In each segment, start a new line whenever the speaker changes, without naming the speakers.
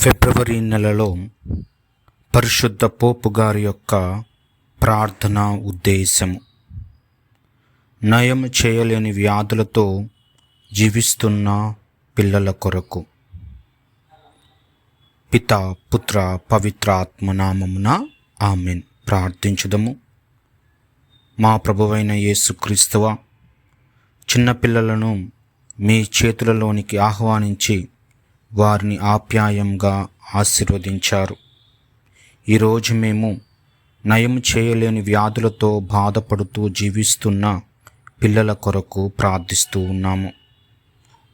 ఫిబ్రవరి నెలలో పరిశుద్ధ పోపు గారి యొక్క ప్రార్థన ఉద్దేశము. నయం చేయలేని వ్యాధులతో జీవిస్తున్న పిల్లల కొరకు. పిత పుత్ర పవిత్రాత్మ నామమున ఆమెన్. ప్రార్థించుదము. మా ప్రభువైన యేసుక్రీస్తువ చిన్నపిల్లలను మీ చేతులలోనికి ఆహ్వానించి వారిని ఆప్యాయంగా ఆశీర్వదించారు. ఈరోజు మేము నయం చేయలేని వ్యాధులతో బాధపడుతూ జీవిస్తున్న పిల్లల కొరకు ప్రార్థిస్తూ ఉన్నాము.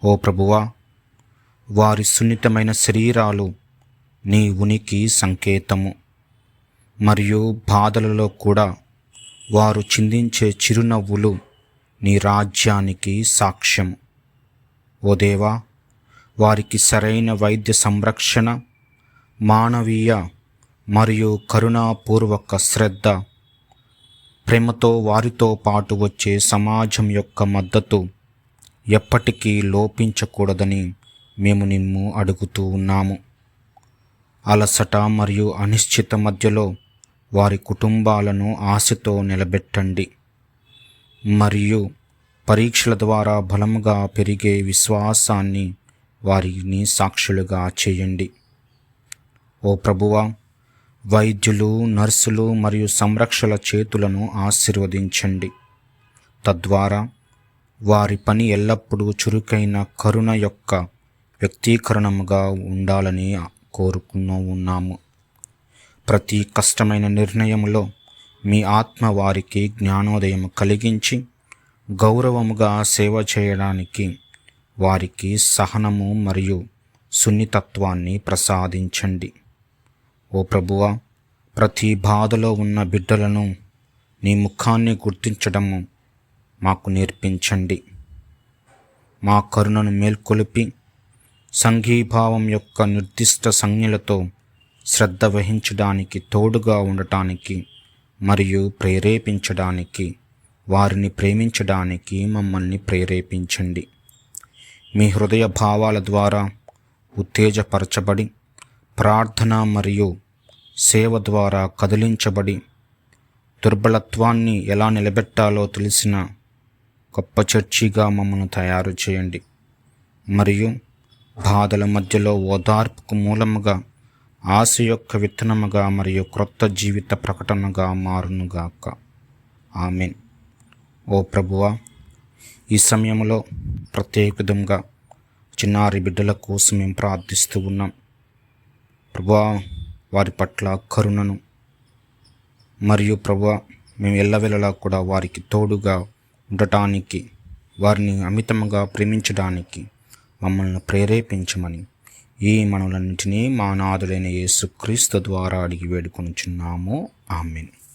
ఓ ప్రభువా వారి సున్నితమైన శరీరాలు నీ ఉనికి సంకేతము. మరియు బాధలలో కూడా వారు చిందించే చిరునవ్వులు నీ రాజ్యానికి సాక్ష్యం ఓ దేవా వారికి సరైన వైద్య సంరక్షణ మానవీయ మరియు కరుణాపూర్వక శ్రద్ధ ప్రేమతో వారితో పాటు వచ్చే సమాజం యొక్క మద్దతు ఎప్పటికీ లోపించకూడదని మేము నిమ్ము అడుగుతూ ఉన్నాము. అలసట మరియు అనిశ్చిత మధ్యలో వారి కుటుంబాలను ఆశతో నిలబెట్టండి. మరియు పరీక్షల ద్వారా బలంగా పెరిగే విశ్వాసాన్ని వారిని సాక్షులుగా చేయండి. ఓ ప్రభువా వైద్యులు నర్సులు మరియు సంరక్షల చేతులను ఆశీర్వదించండి. తద్వారా వారి పని ఎల్లప్పుడూ చురుకైన కరుణ యొక్క వ్యక్తీకరణముగా ఉండాలని కోరుకున్న ఉన్నాము. ప్రతి కష్టమైన నిర్ణయంలో మీ ఆత్మ వారికి జ్ఞానోదయం కలిగించి గౌరవముగా సేవ చేయడానికి వారికి సహనము మరియు సున్నితత్వాన్ని ప్రసాదించండి. ఓ ప్రభువ ప్రతి బాధలో ఉన్న బిడ్డలను నీ ముఖాన్ని గుర్తించడము మాకు నేర్పించండి. మా కరుణను మేల్కొలిపి సంఘీభావం యొక్క నిర్దిష్ట సంజ్ఞలతో శ్రద్ధ వహించడానికి తోడుగా ఉండటానికి మరియు ప్రేరేపించడానికి వారిని ప్రేమించడానికి మమ్మల్ని ప్రేరేపించండి. మీ హృదయ భావాల ద్వారా ఉత్తేజపరచబడి ప్రార్థన మరియు సేవ ద్వారా కదిలించబడి దుర్బలత్వాన్ని ఎలా నిలబెట్టాలో తెలిసిన గొప్ప చర్చిగా మమ్మల్ని తయారు చేయండి. మరియు బాధల మధ్యలో ఓదార్పుకు మూలముగా ఆశ యొక్క విత్తనముగా మరియు క్రొత్త జీవిత ప్రకటనగా మారునుగాక. ఆమెన్. ఓ ప్రభువా ఈ సమయంలో ప్రత్యేక విధంగా చిన్నారి బిడ్డల కోసం మేము ప్రార్థిస్తూ ఉన్నాం. ప్రభా వారి పట్ల కరుణను మరియు ప్రభా మేము ఎల్లవెల్లలా కూడా వారికి తోడుగా ఉండటానికి వారిని అమితంగా ప్రేమించడానికి మమ్మల్ని ప్రేరేపించమని ఈ మనలన్నింటినీ మా నాదులైన యేసుక్రీస్తు ద్వారా అడిగి వేడుకొనుచున్నాము. ఆమెను.